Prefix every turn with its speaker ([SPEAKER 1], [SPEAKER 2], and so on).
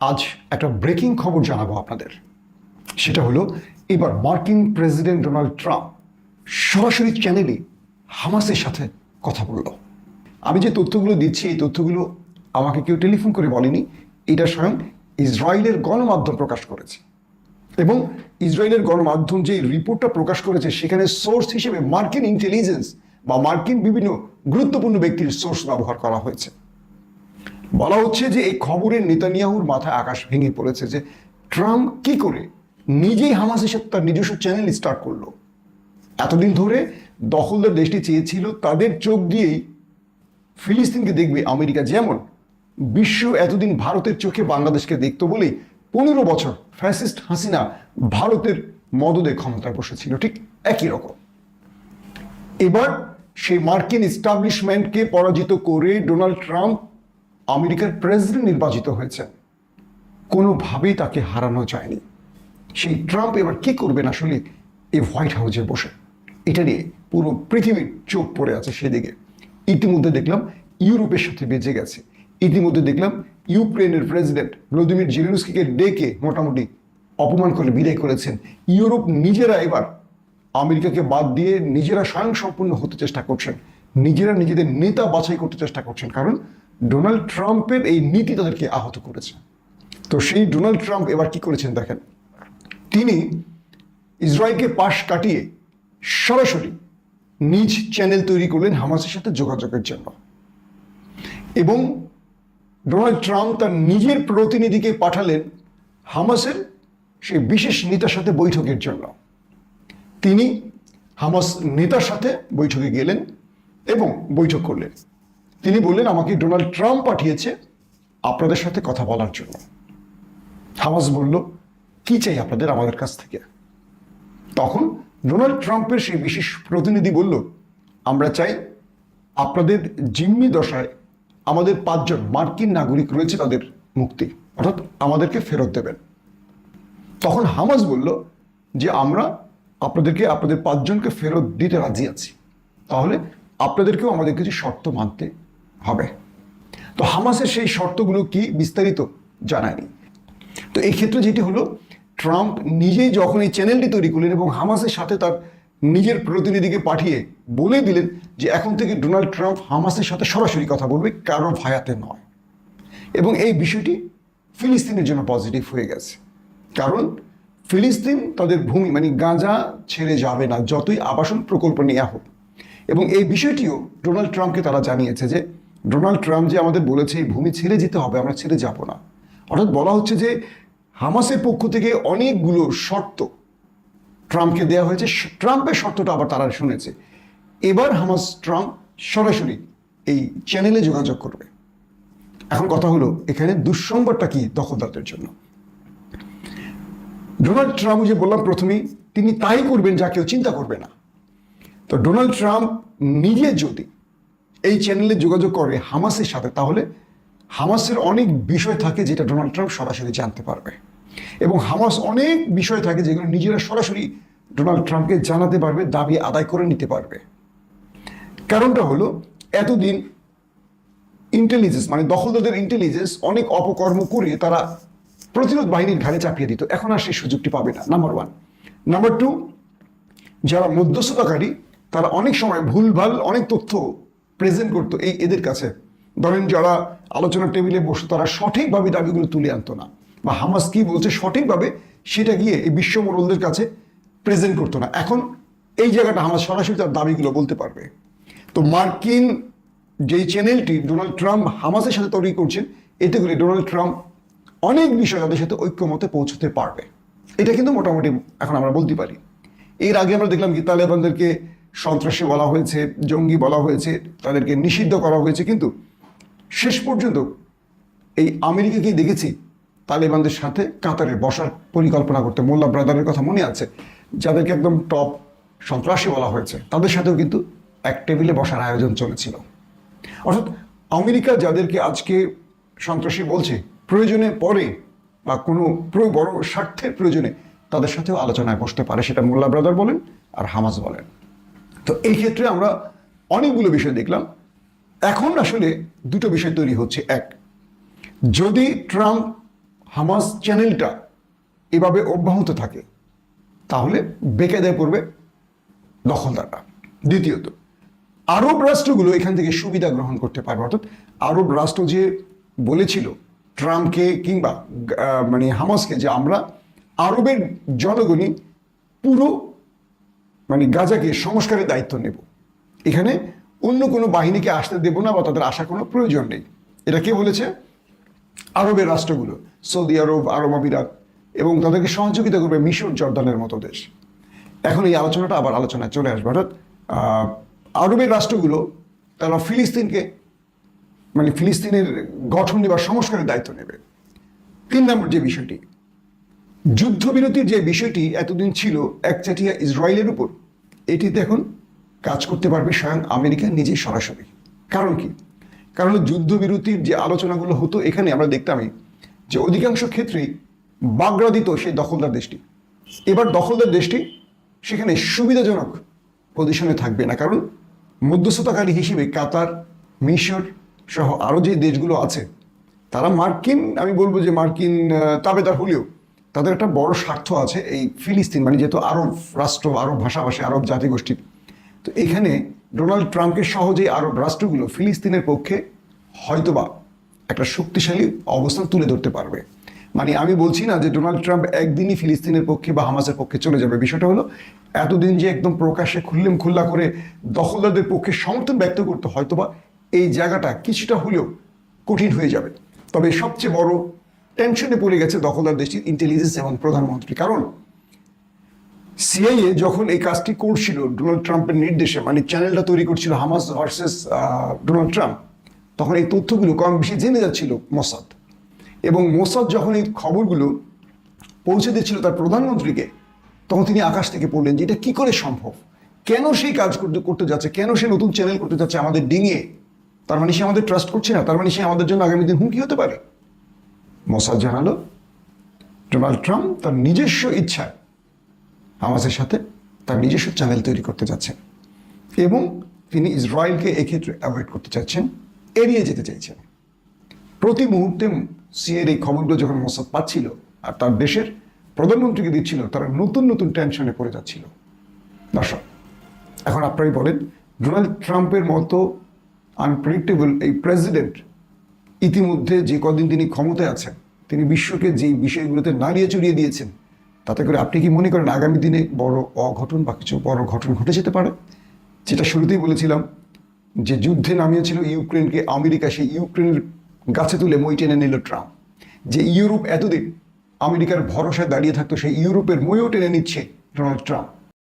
[SPEAKER 1] আজ একটা ব্রেকিং খবর জানাব আপনাদের। সেটা হলো, এবার মার্কিন প্রেসিডেন্ট ডোনাল্ড ট্রাম্প সরাসরি চ্যানেলে হামাসের সাথে কথা বলল। আমি যে তথ্যগুলো দিচ্ছি, এই তথ্যগুলো আমাকে কেউ টেলিফোন করে বলেনি। এটা স্বয়ং ইসরায়েলের গণমাধ্যম প্রকাশ করেছে। এবং ইসরায়েলের গণমাধ্যম যে রিপোর্টটা প্রকাশ করেছে, সেখানে সোর্স হিসেবে মার্কিন ইন্টেলিজেন্স বা মার্কিন বিভিন্ন গুরুত্বপূর্ণ ব্যক্তির সোর্স ব্যবহার করা হয়েছে। বলা হচ্ছে যে এই খবরের নেতানিয়াহুর মাথায় আকাশ ভেঙে পড়েছে যে ট্রাম্প কি করে নিজেই হামাসের সাথে তার নিজস্ব চ্যানেল স্টার্ট করল। এতদিন ধরে দখলদার দেশটি চেয়েছিল তাদের চোখ দিয়েই ফিলিস্তিনকে দেখবে আমেরিকা যেমন বিশ্ব এতদিন ভারতের চোখে বাংলাদেশকে দেখতো বলেই পনেরো বছর ফ্যাসিস্ট হাসিনা ভারতের মদদে ক্ষমতায় বসেছিল, ঠিক একই রকম। এবার সেই মার্কিন এস্টাবলিশমেন্টকে পরাজিত করে ডোনাল্ড ট্রাম্প আমেরিকার প্রেসিডেন্ট নির্বাচিত হয়েছেন কোনোভাবেই তাকে হারানো যায়নি। সেই ট্রাম্প এবার কি করবেন আসলে এই হোয়াইট হাউসে বসে? এটা নিয়ে পুরো পৃথিবীর চোখ পড়ে আছে সেদিকে। ইতিমধ্যে দেখলাম ইউরোপের সাথে বেঁচে গেছে। ইতিমধ্যে দেখলাম ইউক্রেনের প্রেসিডেন্ট ভ্লাদিমির জিলেনস্কিকে ডেকে মোটামুটি অপমান করে বিদায় করেছেন। ইউরোপ নিজেরা এবার আমেরিকাকে বাদ দিয়ে নিজেরা স্বয়ংসম্পূর্ণ হতে চেষ্টা করছেন। নিজেরা নিজেদের নেতা বাছাই করতে চেষ্টা করছেন। কারণ ডোনাল্ড ট্রাম্পের এই নীতি তাদেরকে আহত করেছে। তো সেই ডোনাল্ড ট্রাম্প এবার কি করেছেন দেখেন? তিনি ইসরায়েলকে পাশ কাটিয়ে সরাসরি নিজ চ্যানেল তৈরি করলেন হামাসের সাথে যোগাযোগের জন্য। এবং ডোনাল্ড ট্রাম্প তার নিজের প্রতিনিধিকে পাঠালেন হামাসের সেই বিশেষ নেতার সাথে বৈঠকের জন্য। তিনি হামাস নেতার সাথে বৈঠকে গেলেন এবং বৈঠক করলেন। তিনি বললেন, আমাকে ডোনাল্ড ট্রাম্প পাঠিয়েছে আপনাদের সাথে কথা বলার জন্য। হামাস বলল, কি চাই আপনাদের আমাদের কাছ থেকে? তখন ডোনাল্ড ট্রাম্পের সেই বিশেষ প্রতিনিধি বলল, আমরা চাই আপনাদের জিম্মি দশায় আমাদের পাঁচজন মার্কিন নাগরিক রয়েছে তাদের মুক্তি, অর্থাৎ আমাদেরকে ফেরত দেবেন। তখন হামাস বলল, যে আমরা আপনাদেরকে, আপনাদের পাঁচজনকে ফেরত দিতে রাজি আছি। তাহলে আপনাদেরকেও আমাদের কিছু শর্ত মানতে হবে। তো হামাসের সেই শর্তগুলো কি বিস্তারিত জানায়নি। তো এই ক্ষেত্রে যেটি হলো, ট্রাম্প নিজেই যখন এই চ্যানেলটি তৈরি করলেন এবং হামাসের সাথে তার নিজের প্রতিনিধিকে পাঠিয়ে বলে দিলেন যে এখন থেকে ডোনাল্ড ট্রাম্প হামাসের সাথে সরাসরি কথা বলবে, কারও ভায়াতে নয়। এবং এই বিষয়টি ফিলিস্তিনের জন্য পজিটিভ হয়ে গেছে। কারণ ফিলিস্তিন তাদের ভূমি মানে গাঁজা ছেড়ে যাবে না, যতই আবাসন প্রকল্প নেওয়া হোক। এবং এই বিষয়টিও ডোনাল্ড ট্রাম্পকে তারা জানিয়েছে যে ডোনাল্ড ট্রাম্প যে আমাদের বলেছে, এই ভূমি ছেড়ে যেতে হবে, আমরা ছেড়ে যাব না। অর্থাৎ বলা হচ্ছে যে, হামাসের পক্ষ থেকে অনেকগুলো শর্ত ট্রাম্পকে দেওয়া হয়েছে। ট্রাম্পের শর্তটা আবার তারা শুনেছে। এবার হামাস ট্রাম্প সরাসরি এই চ্যানেলে যোগাযোগ করবে। এখন কথা হলো, এখানে দুঃসংবাদটা কি দখলদারদের জন্য? ডোনাল্ড ট্রাম্প যে বললাম প্রথমেই, তিনি তাই করবেন যা কেউ চিন্তা করবে না। তো ডোনাল্ড ট্রাম্প নিজে যদি এই চ্যানেলে যোগাযোগ করে হামাসের সাথে, তাহলে হামাসের অনেক বিষয় থাকে যেটা ডোনাল্ড ট্রাম্প সরাসরি জানতে পারবে। এবং হামাস অনেক বিষয় থাকে যেগুলো নিজেরা সরাসরি ডোনাল্ড ট্রাম্পকে জানাতে পারবে, দাবি আদায় করে নিতে পারবে। কারণটা হলো, এতদিন ইন্টেলিজেন্স মানে দখলদারদের ইন্টেলিজেন্স অনেক অপকর্ম করে তারা প্রতিরোধ বাহিনীর ঘাড়ে চাপিয়ে দিত। এখন আর সেই সুযোগটি পাবে না নাম্বার ওয়ান নাম্বার টু যারা মধ্যস্থতাকারী, তারা অনেক সময় ভুলভাল অনেক তথ্য প্রেজেন্ট করতো এই এদের কাছে। ধরেন যারা আলোচনার টেবিলে বসতো তারা সঠিকভাবে দাবিগুলো তুলে আনতো না। বা হামাস কি বলছে সঠিকভাবে, সেটা গিয়ে এই বিশ্ব মোড়লদের কাছে প্রেজেন্ট করতো না। এখন এই জায়গাটা হামাস সরাসরি তার দাবিগুলো বলতে পারবে। তো মার্কিন যেই চ্যানেলটি, ডোনাল্ড ট্রাম্প হামাসের সাথে তৈরি করছেন, এতে করে ডোনাল্ড ট্রাম্প অনেক বিষয় তাদের সাথে ঐক্যমতে পৌঁছতে পারবে। এটা কিন্তু মোটামুটি এখন আমরা বলতে পারি। এর আগে আমরা দেখলাম কি তালেবানদেরকে সন্ত্রাসী বলা হয়েছে, জঙ্গি বলা হয়েছে, তাদেরকে নিষিদ্ধ করা হয়েছে। কিন্তু শেষ পর্যন্ত এই আমেরিকাকেই দেখেছি তালেবানদের সাথে কাতারে বসার পরিকল্পনা করতে। মোল্লা ব্রাদারের কথা মনে আছে? যাদেরকে একদম টপ সন্ত্রাসী বলা হয়েছে, তাদের সাথেও কিন্তু এক টেবিলে বসার আয়োজন চলেছিল। অর্থাৎ আমেরিকা যাদেরকে আজকে সন্ত্রাসী বলছে, প্রয়োজনে পরে বা কোনো বড় স্বার্থের প্রয়োজনে তাদের সাথেও আলোচনায় বসতে পারে, সেটা মোল্লা ব্রাদার বলেন আর হামাজ বলেন। তো এই ক্ষেত্রে আমরা অনেকগুলো বিষয় দেখলাম। এখন আসলে দুটো বিষয় তৈরি হচ্ছে। এক, যদি ট্রাম্প হামাস চ্যানেলটা এভাবে অব্যাহত থাকে, তাহলে বেকায়দায় পড়বে দখলদাররা। দ্বিতীয়ত, আরব রাষ্ট্রগুলো এখান থেকে সুবিধা গ্রহণ করতে পারবে। অর্থাৎ আরব রাষ্ট্র যে বলেছিল ট্রাম্পকে কিংবা মানে হামাসকে যে আমরা আরবের জনগণই পুরো মানে গাজাকে সংস্কারের দায়িত্ব নেব। এখানে অন্য কোনো বাহিনীকে আসতে দেব না বা তাদের আসার কোনো প্রয়োজন নেই। এটা কে বলেছে? আরবের রাষ্ট্রগুলো, সৌদি আরব আরব আমিরাত, এবং তাদেরকে সহযোগিতা করবে মিশর জর্দানের মতো দেশ। এখন এই আলোচনাটা আবার আলোচনায় চলে আসবে। অর্থাৎ আরবের রাষ্ট্রগুলো, তারা ফিলিস্তিনকে মানে ফিলিস্তিনের গঠন বা সংস্কারের দায়িত্ব নেবে। তিন নম্বর যে বিষয়টি যুদ্ধবিরতির যে বিষয়টি এতদিন ছিল একচাটিয়া ইসরায়েলের উপর, এটিতে এখন কাজ করতে পারবে স্বয়ং আমেরিকা নিজেই সরাসরি। কারণ কি? কারণ যুদ্ধবিরতির যে আলোচনাগুলো হতো এখানে আমরা দেখতামই যে অধিকাংশ ক্ষেত্রেই বাগড়া দিত সেই দখলদার দেশটি। এবার দখলদার দেশটি সেখানে সুবিধাজনক পজিশনে থাকবে না। কারণ মধ্যস্থতাকারী হিসেবে কাতার, মিশর সহ আরও যে দেশগুলো আছে, তারা মার্কিন, আমি বলব যে মার্কিন তাবেদার হলেও তাদের একটা বড় স্বার্থ আছে এই ফিলিস্তিন মানে যেহেতু আরব রাষ্ট্র, আরব ভাষাভাষী, আরব জাতিগোষ্ঠী। তো এখানে ডোনাল্ড ট্রাম্পকে সহজেই আরব রাষ্ট্রগুলো ফিলিস্তিনের পক্ষে হয়তোবা একটা শক্তিশালী অবস্থান তুলে ধরতে পারবে। মানে আমি বলছি না যে ডোনাল্ড ট্রাম্প একদিনই ফিলিস্তিনের পক্ষে বা হামাসের পক্ষে চলে যাবে। বিষয়টা হলো, এতদিন যে একদম প্রকাশ্যে খুল্লেম খুল্লা করে দখলদারদের পক্ষে সমর্থন ব্যক্ত করতে হয়তোবা এই জায়গাটা কিছুটা হলেও কঠিন হয়ে যাবে। তবে সবচেয়ে বড় টেনশনে পড়ে গেছে দখলদার দেশটির ইন্টেলিজেন্স এবং প্রধানমন্ত্রী। কারণ সিআইএ যখন এই কাজটি করছিল ডোনাল্ড ট্রাম্পের নির্দেশে মানে চ্যানেলটা তৈরি করছিল হামাস ভার্সেস ডোনাল্ড ট্রাম্প, তখন এই তথ্যগুলো কম বেশি জেনে যাচ্ছিল মোসাদ। এবং মোসাদ যখন এই খবরগুলো পৌঁছে দিচ্ছিল তার প্রধানমন্ত্রীকে, তখন তিনি আকাশ থেকে পড়লেন যে এটা কী করে সম্ভব? কেন সেই কাজ করতে করতে যাচ্ছে? কেন সে নতুন চ্যানেল করতে যাচ্ছে আমাদের ডিঙিয়ে? তার মানে সে আমাদের ট্রাস্ট করছে না? তার মানে সে আমাদের জন্য আগামী দিন হুমকি হতে পারে? মোসাদ জানালো ডোনাল্ড ট্রাম্প তার নিজস্ব ইচ্ছায় হামাসের সাথে তার নিজস্ব চ্যানেল তৈরি করতে যাচ্ছেন এবং তিনি ইসরায়েলকে এক্ষেত্রে অ্যাভয়েড করতে চাচ্ছেন, এড়িয়ে যেতে চাইছেন। প্রতি মুহূর্তে সিএর এই খবরগুলো যখন মোসাদ পাচ্ছিল আর তার দেশের প্রধানমন্ত্রীকে দিচ্ছিল, তারা নতুন নতুন টেনশনে পড়ে যাচ্ছিল। দর্শক, এখন আপনারাই বলেন, ডোনাল্ড ট্রাম্পের মতো আনপ্রেডিক্টেবল এই প্রেসিডেন্ট ইতিমধ্যে যে কদিন তিনি ক্ষমতায় আছেন, তিনি বিশ্বকে যেই বিষয়গুলোতে নাড়িয়ে চড়িয়ে দিয়েছেন, তাতে করে আপনি কি মনে করেন আগামী দিনে বড় অঘটন বা কিছু বড় ঘটন ঘটে যেতে পারে? যেটা শুরুতেই বলেছিলাম যে যুদ্ধে নামিয়েছিল ইউক্রেনকে, আমেরিকা সেই ইউক্রেনের গাছে তুলে মই টেনে নিল ট্রাম্প। যে ইউরোপ এতদিন আমেরিকার ভরসায় দাঁড়িয়ে থাকতো, সেই ইউরোপের মইও টেনে নিচ্ছে ডোনাল্ড ট্রাম্প।